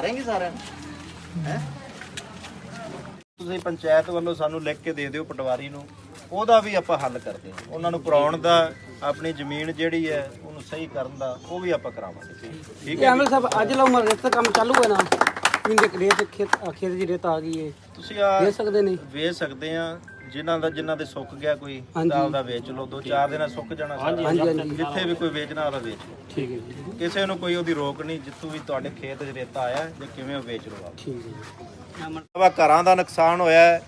ਦੇਂਗੇ ਸਾਰਿਆਂ ਨੂੰ? ਹੈ? ਤੁਸੀਂ ਪੰਚਾਇਤ ਵੱਲੋਂ ਸਾਨੂੰ ਲਿਖ ਕੇ ਦੇ ਦਿਓ ਪਟਵਾਰੀ ਨੂੰ ਉਹਦਾ ਵੀ ਆਪਾਂ ਹੱਲ ਕਰਦੇ ਹਾਂ। ਉਹਨਾਂ ਨੂੰ ਕਰਾਉਣ ਦਾ ਆਪਣੀ ਜ਼ਮੀਨ ਜਿਹੜੀ ਹੈ ਉਹਨੂੰ ਸਹੀ ਕਰਨ ਦਾ ਉਹ ਵੀ ਆਪਾਂ ਕਰਾਵਾਂਗੇ। ਠੀਕ ਹੈ ਐਮਐਲ ਸਾਹਿਬ ਅੱਜ ਲਾਉ ਮਰ ਰੇਤ ਦਾ ਕੰਮ ਚਾਲੂ ਹੈ ਨਾ। ਇੰਦੇ ਰੇਤ ਖੇਤ ਖੇਤ ਦੀ ਰੇਤ ਆ ਗਈ ਹੈ ਤੁਸੀਂ ਆ ਦੇ ਸਕਦੇ ਨੇ। ਵੇਚ ਸਕਦੇ ਆ ਜਿਨ੍ਹਾਂ ਦਾ ਜਿਨ੍ਹਾਂ ਦੇ ਸੁੱਕ ਗਿਆ ਕੋਈ। ਤਾਂ ਉਹਦਾ ਵੇਚ ਲਓ ਦੋ ਚਾਰ ਦਿਨਾਂ ਸੁੱਕ ਜਾਣਾ ਸਾਰਾ। ਜਿੱਥੇ ਵੀ ਕੋਈ ਵੇਚਣਾ ਉਹਦਾ ਵੇਚ ਲਓ। ਠੀਕ ਹੈ ਜੀ। ਕਿਸੇ ਨੂੰ ਕੋਈ ਉਹਦੀ ਰੋਕ ਨਹੀਂ ਜਿੱਥੋਂ ਵੀ ਤੁਹਾਡੇ ਖੇਤ 'ਚ ਰੇਤਾ ਆਇਆ ਜਾਂ ਕਿਵੇਂ ਉਹ ਵੇਚ ਲਓ ਠੀਕ ਹੈ ਜੀ। ਘਰਾਂ ਦਾ ਨੁਕਸਾਨ ਹੋਇਆ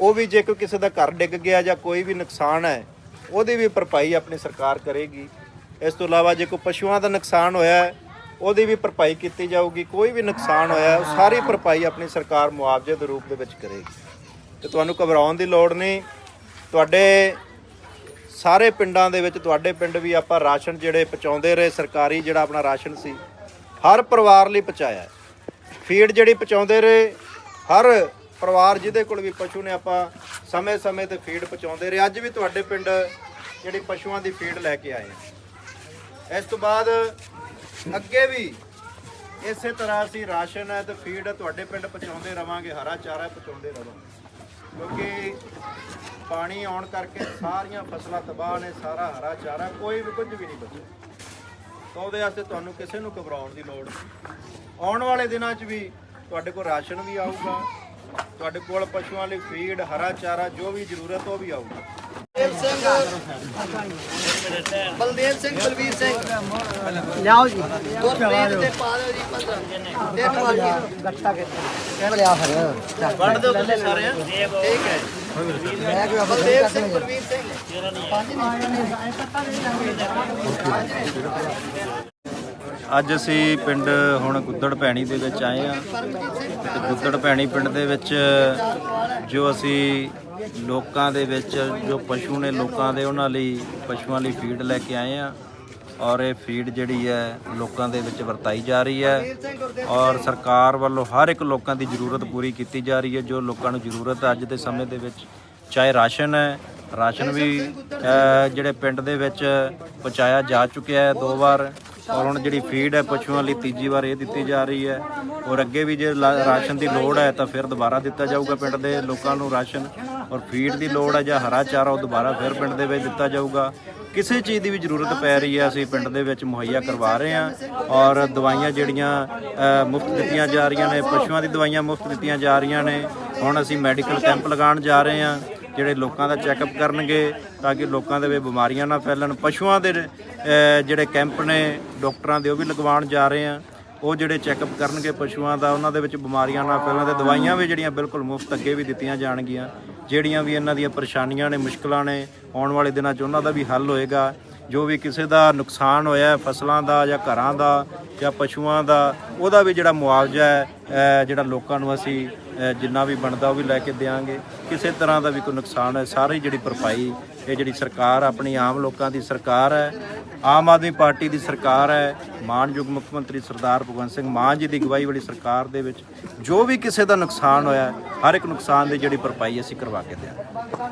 ਉਹ ਵੀ ਜੇ ਕੋਈ ਕਿਸੇ ਦਾ ਘਰ ਡਿੱਗ ਗਿਆ ਜਾਂ ਕੋਈ ਵੀ ਨੁਕਸਾਨ ਹੈ ਉਹਦੀ ਵੀ ਭਰਪਾਈ ਆਪਣੀ ਸਰਕਾਰ ਕਰੇਗੀ। ਇਸ ਤੋਂ ਇਲਾਵਾ ਜੇ ਕੋਈ ਪਸ਼ੂਆਂ ਦਾ ਨੁਕਸਾਨ ਹੋਇਆ ਉਹਦੀ ਵੀ ਭਰਪਾਈ ਕੀਤੀ ਜਾਊਗੀ। ਕੋਈ ਵੀ ਨੁਕਸਾਨ ਹੋਇਆ ਉਹ ਸਾਰੀ ਭਰਪਾਈ ਆਪਣੀ ਸਰਕਾਰ ਮੁਆਵਜ਼ੇ ਦੇ ਰੂਪ ਦੇ ਵਿੱਚ ਕਰੇਗੀ। ਤੇ ਤੁਹਾਨੂੰ ਘਬਰਾਉਣ ਦੀ ਲੋੜ ਨਹੀਂ। ਤੁਹਾਡੇ ਸਾਰੇ ਪਿੰਡਾਂ ਦੇ ਵਿੱਚ ਤੁਹਾਡੇ ਪਿੰਡ ਵੀ ਆਪਾਂ ਰਾਸ਼ਨ ਜਿਹੜੇ ਪਹੁੰਚਾਉਂਦੇ ਰਹੇ, ਸਰਕਾਰੀ ਜਿਹੜਾ ਆਪਣਾ ਰਾਸ਼ਨ ਸੀ, ਹਰ ਪਰਿਵਾਰ ਲਈ ਪਹੁੰਚਾਇਆ। ਫੀਡ ਜਿਹੜੀ ਪਹੁੰਚਾਉਂਦੇ ਰਹੇ, ਹਰ ਪਰਿਵਾਰ ਜਿਹਦੇ ਕੋਲ ਵੀ ਪਸ਼ੂ ਨੇ ਆਪਾਂ ਸਮੇਂ-ਸਮੇਂ ਤੇ ਫੀਡ ਪਹੁੰਚਾਉਂਦੇ ਰਹੇ। ਅੱਜ ਵੀ ਤੁਹਾਡੇ ਪਿੰਡ ਜਿਹੜੀ ਪਸ਼ੂਆਂ ਦੀ ਫੀਡ ਲੈ ਕੇ ਆਏ ਇਸ ਤੋਂ ਬਾਅਦ ਅੱਗੇ ਵੀ ਇਸੇ ਤਰ੍ਹਾਂ ਅਸੀਂ ਰਾਸ਼ਨ ਹੈ ਤੇ ਫੀਡ ਤੁਹਾਡੇ ਪਿੰਡ ਪਹੁੰਚਾਉਂਦੇ ਰਵਾਂਗੇ, ਹਰਾ ਚਾਰਾ ਪਹੁੰਚਾਉਂਦੇ ਰਵਾਂਗੇ। ਕਿਉਂਕਿ ਪਾਣੀ ਆਉਣ ਕਰਕੇ ਸਾਰੀਆਂ ਫਸਲਾਂ ਤਬਾਹ ਨੇ, ਸਾਰਾ ਹਰਾ ਚਾਰਾ, ਕੋਈ ਵੀ ਕੁਝ ਵੀ ਨਹੀਂ ਬਚਿਆ। ਤਾਂ ਉਹਦੇ ਵਾਸਤੇ ਤੁਹਾਨੂੰ ਕਿਸੇ ਨੂੰ ਘਬਰਾਉਣ ਦੀ ਲੋੜ ਆਉਣ ਵਾਲੇ ਦਿਨਾਂ 'ਚ ਵੀ ਤੁਹਾਡੇ ਕੋਲ ਰਾਸ਼ਨ ਵੀ ਆਊਗਾ, ਤੁਹਾਡੇ ਕੋਲ ਪਸ਼ੂਆਂ ਲਈ ਫੀਡ ਹਰਾ ਚਾਰਾ, ਜੋ ਵੀ ਜ਼ਰੂਰਤ ਉਹ ਵੀ ਆਊਗਾ। ਬਲਦੇਵ ਸਿੰਘ ਬਲਵੀਰ ਸਿੰਘ। ਲਿਆਓ ਜੀ। ਗੁਰਪ੍ਰੀਤ ਤੇ ਪਾ ਦਿਓ ਜੀ 15 ਇੱਕ ਪਾ ਦਿਓ ਗੱਟਾ ਕੇ ਕਹਿ ਲਿਆ ਫਿਰ ਵੰਡ ਦਿਓ ਤੁਸੀਂ ਸਾਰੇ ਹੈਂ? ਠੀਕ ਹੈ ਬਲਦੇਵ ਸਿੰਘ ਬਲਵੀਰ ਸਿੰਘ। ਅੱਜ ਅਸੀਂ ਪਿੰਡ ਹੁਣ ਗੁੱਦੜ ਭੈਣੀ ਦੇ ਵਿੱਚ ਆਏ ਆ ਤੇ ਗੁੱਦੜ ਭੈਣੀ ਪਿੰਡ ਦੇ ਵਿੱਚ ਜੋ ਅਸੀਂ ਲੋਕਾਂ ਦੇ ਵਿੱਚ ਜੋ ਪਸ਼ੂ ਨੇ ਲੋਕਾਂ ਦੇ, ਉਹਨਾਂ ਲਈ, ਪਸ਼ੂਆਂ ਲਈ ਫੀਡ ਲੈ ਕੇ ਆਏ ਆ। ਔਰ ਇਹ ਫੀਡ ਜਿਹੜੀ ਹੈ, ਲੋਕਾਂ ਦੇ ਵਿੱਚ ਵਰਤਾਈ ਜਾ ਰਹੀ ਹੈ। ਔਰ ਸਰਕਾਰ ਵੱਲੋਂ ਹਰ ਇੱਕ ਲੋਕਾਂ ਦੀ ਜ਼ਰੂਰਤ ਪੂਰੀ ਕੀਤੀ ਜਾ ਰਹੀ ਹੈ, ਜੋ ਲੋਕਾਂ ਨੂੰ ਜ਼ਰੂਰਤ ਹੈ ਅੱਜ ਦੇ ਸਮੇਂ ਦੇ ਵਿੱਚ। ਚਾਹੇ ਰਾਸ਼ਨ ਹੈ, ਰਾਸ਼ਨ ਵੀ ਜਿਹੜੇ ਪਿੰਡ ਦੇ ਵਿੱਚ ਪਹੁੰਚਾਇਆ ਜਾ ਚੁੱਕਿਆ ਹੈ ਦੋ ਵਾਰ। ਔਰ ਹੁਣ ਜਿਹੜੀ ਫੀਡ ਹੈ ਪਸ਼ੂਆਂ ਲਈ ਤੀਜੀ ਵਾਰ ਇਹ ਦਿੱਤੀ ਜਾ ਰਹੀ ਹੈ। ਔਰ ਅੱਗੇ ਵੀ ਜੇ ਲਾ- ਰਾਸ਼ਨ ਦੀ ਲੋੜ ਹੈ ਤਾਂ ਫਿਰ ਦੁਬਾਰਾ ਦਿੱਤਾ ਜਾਊਗਾ ਪਿੰਡ ਦੇ ਲੋਕਾਂ ਨੂੰ ਰਾਸ਼ਨ। ਔਰ ਫੀਡ ਦੀ ਲੋੜ ਹੈ ਜਾਂ ਹਰਾ ਚਾਰਾ ਉਹ ਦੁਬਾਰਾ ਫਿਰ ਪਿੰਡ ਦੇ ਵਿੱਚ ਦਿੱਤਾ ਜਾਊਗਾ। ਕਿਸੇ ਚੀਜ਼ ਦੀ ਵੀ ਜ਼ਰੂਰਤ ਪੈ ਰਹੀ ਹੈ, ਅਸੀਂ ਪਿੰਡ ਦੇ ਵਿੱਚ ਮੁਹੱਈਆ ਕਰਵਾ ਰਹੇ ਹਾਂ। ਔਰ ਦਵਾਈਆਂ ਜਿਹੜੀਆਂ ਮੁਫਤ ਦਿੱਤੀਆਂ ਜਾ ਰਹੀਆਂ ਨੇ, ਪਸ਼ੂਆਂ ਦੀ ਦਵਾਈਆਂ ਮੁਫਤ ਦਿੱਤੀਆਂ ਜਾ ਰਹੀਆਂ ਨੇ। ਹੁਣ ਅਸੀਂ ਮੈਡੀਕਲ ਕੈਂਪ ਲਗਾਉਣ ਜਾ ਰਹੇ ਹਾਂ। ਜਿਹੜੇ ਲੋਕਾਂ ਦਾ ਚੈੱਕਅਪ ਕਰਨਗੇ ਤਾਂ ਕਿ ਲੋਕਾਂ ਦੇ ਵਿੱਚ ਬਿਮਾਰੀਆਂ ਨਾ ਫੈਲਣ। ਪਸ਼ੂਆਂ ਦੇ ਜਿਹੜੇ ਕੈਂਪ ਨੇ, ਡਾਕਟਰਾਂ ਦੇ ਉਹ ਵੀ ਲਗਵਾਉਣ ਜਾ ਰਹੇ ਆ। ਉਹ ਜਿਹੜੇ ਚੈੱਕਅਪ ਕਰਨਗੇ ਪਸ਼ੂਆਂ ਦਾ, ਉਹਨਾਂ ਦੇ ਵਿੱਚ ਬਿਮਾਰੀਆਂ ਨਾ ਫੈਲਣ ਤੇ ਦਵਾਈਆਂ ਵੀ ਜਿਹੜੀਆਂ ਬਿਲਕੁਲ ਮੁਫਤ ਅੱਗੇ ਵੀ ਦਿੱਤੀਆਂ ਜਾਣਗੀਆਂ। ਜਿਹੜੀਆਂ ਵੀ ਇਹਨਾਂ ਦੀਆਂ ਪਰੇਸ਼ਾਨੀਆਂ ਨੇ, ਮੁਸ਼ਕਲਾਂ ਨੇ, ਆਉਣ ਵਾਲੇ ਦਿਨਾਂ 'ਚ ਉਹਨਾਂ ਦਾ ਵੀ ਹੱਲ ਹੋਏਗਾ। ਜੋ ਵੀ ਕਿਸੇ ਦਾ ਨੁਕਸਾਨ ਹੋਇਆ, ਫਸਲਾਂ ਦਾ ਜਾਂ ਘਰਾਂ ਦਾ ਜਾਂ ਪਸ਼ੂਆਂ ਦਾ, ਉਹਦਾ ਵੀ ਜਿਹੜਾ ਮੁਆਵਜ਼ਾ ਹੈ ਜਿਹੜਾ ਲੋਕਾਂ ਨੂੰ ਅਸੀਂ ਜਿੰਨਾ ਵੀ ਬਣਦਾ ਉਹ ਵੀ ਲੈ ਕੇ ਦੇਵਾਂਗੇ ਕਿਸੇ ਤਰ੍ਹਾਂ ਦਾ ਵੀ ਕੋਈ ਨੁਕਸਾਨ ਹੈ, ਸਾਰੀ ਜਿਹੜੀ ਭਰਪਾਈ, ਇਹ ਜਿਹੜੀ ਸਰਕਾਰ ਆਪਣੀ ਆਮ ਲੋਕਾਂ ਦੀ ਸਰਕਾਰ ਹੈ, ਆਮ ਆਦਮੀ ਪਾਰਟੀ ਦੀ ਸਰਕਾਰ ਹੈ, ਮਾਨਯੋਗ ਮੁੱਖ ਮੰਤਰੀ ਸਰਦਾਰ ਭਗਵੰਤ ਸਿੰਘ ਮਾਨ ਜੀ ਦੀ ਅਗਵਾਈ ਵਾਲੀ ਸਰਕਾਰ ਦੇ ਵਿੱਚ ਜੋ ਵੀ ਕਿਸੇ ਦਾ ਨੁਕਸਾਨ ਹੋਇਆ, ਹਰ ਇੱਕ ਨੁਕਸਾਨ ਦੀ ਜਿਹੜੀ ਭਰਪਾਈ ਅਸੀਂ ਕਰਵਾ ਕੇ ਦਿਆਂਗੇ।